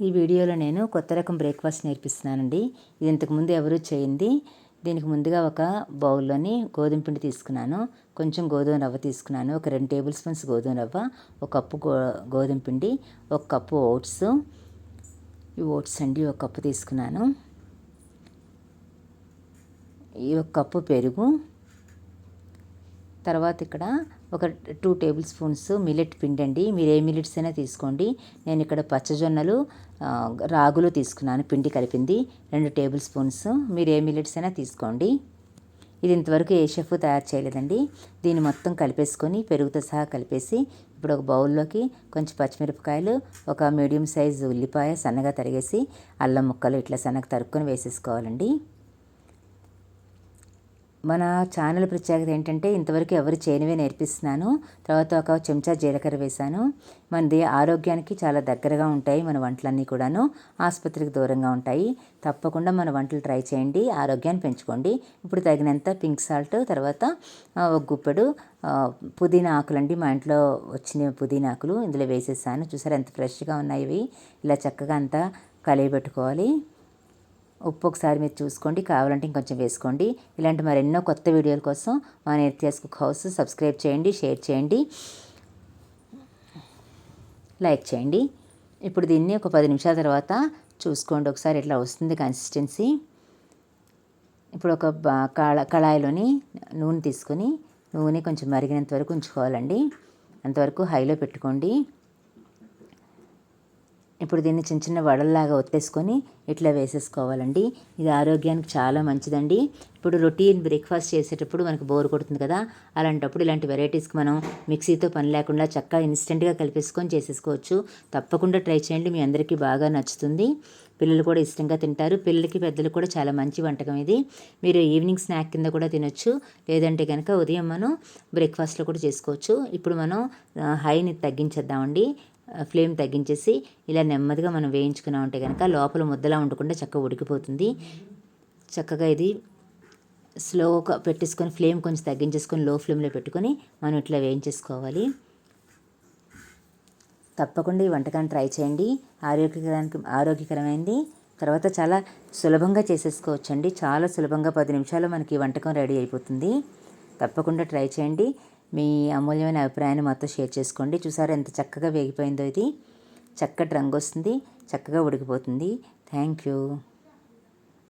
ఈ వీడియోలో నేను కొత్త రకం బ్రేక్ఫాస్ట్ నేర్పిస్తున్నానండి. ఇది ఇంతకుముందు ఎవరూ చేయింది దీనికి ముందుగా ఒక బౌల్లోని గోధుమ పిండి తీసుకున్నాను. కొంచెం గోధుమ రవ్వ తీసుకున్నాను. ఒక రెండు టేబుల్ స్పూన్స్ గోధుమ రవ్వ ఒక కప్పు గో గోధుమ పిండి ఒక కప్పు ఓట్స్. ఈ ఓట్స్ అండి ఒక కప్పు తీసుకున్నాను. ఈ ఒక కప్పు పెరుగు. తర్వాత ఇక్కడ ఒక టూ టేబుల్ స్పూన్స్ మిల్లెట్ పిండి అండి. మీరు ఏ మిల్లెట్స్ అయినా తీసుకోండి. నేను ఇక్కడ పచ్చజొన్నలు రాగులు తీసుకున్నాను. పిండి కలిపింది. రెండు టేబుల్ స్పూన్స్ మీరు ఏ మిల్లెట్స్ అయినా తీసుకోండి. ఇది ఇంతవరకు ఏ షెఫ్ తయారు చేయలేదండి. దీన్ని మొత్తం కలిపేసుకొని పెరుగుతో సహా కలిపేసి ఇప్పుడు ఒక బౌల్లోకి కొంచెం పచ్చిమిరపకాయలు ఒక మీడియం సైజు ఉల్లిపాయ సన్నగా తరిగేసి అల్లం ముక్కలు ఇట్లా సన్నగా తరుక్కొని వేసేసుకోవాలండి. మన ఛానల్ ప్రత్యేకత ఏంటంటే ఇంతవరకు ఎవరు చేయనివే నేర్పిస్తున్నాను. తర్వాత ఒక చెంచా జీలకర్ర వేశాను. మనది ఆరోగ్యానికి చాలా దగ్గరగా ఉంటాయి మన వంటలన్నీ కూడాను. ఆసుపత్రికి దూరంగా ఉంటాయి. తప్పకుండా మన వంటలు ట్రై చేయండి. ఆరోగ్యాన్ని పెంచుకోండి. ఇప్పుడు తగినంత పింక్ సాల్ట్ తర్వాత ఒక గుప్పెడు పుదీనా ఆకులండి. మా ఇంట్లో వచ్చిన పుదీనా ఆకులు ఇందులో వేసేసాను. చూసారు ఎంత ఫ్రెష్గా ఉన్నాయి ఇలా చక్కగా అంతా కలియబెట్టుకోవాలి. ఉప్పు ఒకసారి మీరు చూసుకోండి కావాలంటే ఇంకొంచెం వేసుకోండి. ఇలాంటి మరెన్నో కొత్త వీడియోల కోసం మా నేర్తియాస్ కుక్ హౌస్ సబ్స్క్రైబ్ చేయండి షేర్ చేయండి లైక్ చేయండి. ఇప్పుడు దీన్ని ఒక పది నిమిషాల తర్వాత చూసుకోండి ఒకసారి ఇట్లా వస్తుంది కన్సిస్టెన్సీ. ఇప్పుడు ఒక కళ కళాయిలోని నూనె తీసుకొని నూనె కొంచెం మరిగినంత వరకు ఉంచుకోవాలండి. అంతవరకు హైలో పెట్టుకోండి. ఇప్పుడు దీన్ని చిన్న చిన్న వడల్లాగా ఒత్తేసుకొని ఇట్లా వేసేసుకోవాలండి. ఇది ఆరోగ్యానికి చాలా మంచిదండి. ఇప్పుడు రొటీన్ బ్రేక్ఫాస్ట్ చేసేటప్పుడు మనకు బోర్ కొడుతుంది కదా అలాంటప్పుడు ఇలాంటి వెరైటీస్కి మనం మిక్సీతో పని లేకుండా చక్కగా ఇన్స్టెంట్గా కలిపేసుకొని చేసేసుకోవచ్చు. తప్పకుండా ట్రై చేయండి మీ అందరికీ బాగా నచ్చుతుంది. పిల్లలు కూడా ఇష్టంగా తింటారు. పిల్లలకి పెద్దలు కూడా చాలా మంచి వంటకం ఇది. మీరు ఈవినింగ్ స్నాక్ కింద కూడా తినొచ్చు. లేదంటే కనుక ఉదయం మనం బ్రేక్ఫాస్ట్లో కూడా చేసుకోవచ్చు. ఇప్పుడు మనం హైని తగ్గించేద్దామండి. ఫ్లేమ్ తగ్గించేసి ఇలా నెమ్మదిగా మనం వేయించుకున్నామంటే కనుక లోపల ముద్దలా ఉండకుండా చక్కగా ఉడికిపోతుంది. చక్కగా ఇది స్లోగా పెట్టేసుకొని ఫ్లేమ్ కొంచెం తగ్గించేసుకొని లో ఫ్లేమ్లో పెట్టుకొని మనం ఇట్లా వేయించేసుకోవాలి. తప్పకుండా ఈ వంటకాన్ని ట్రై చేయండి. ఆరోగ్యకరానికి ఆరోగ్యకరమైంది. తర్వాత చాలా సులభంగా చేసేసుకోవచ్చండి. చాలా సులభంగా పది నిమిషాలు మనకి వంటకం రెడీ అయిపోతుంది. తప్పకుండా ట్రై చేయండి. మీ అమూల్యమైన అభిప్రాయాన్ని మాతో షేర్ చేసుకోండి. చూసారు ఎంత చక్కగా వేగిపోయిందో ఇది. చక్కటి రంగు వస్తుంది. చక్కగా ఉడికిపోతుంది. Thank you.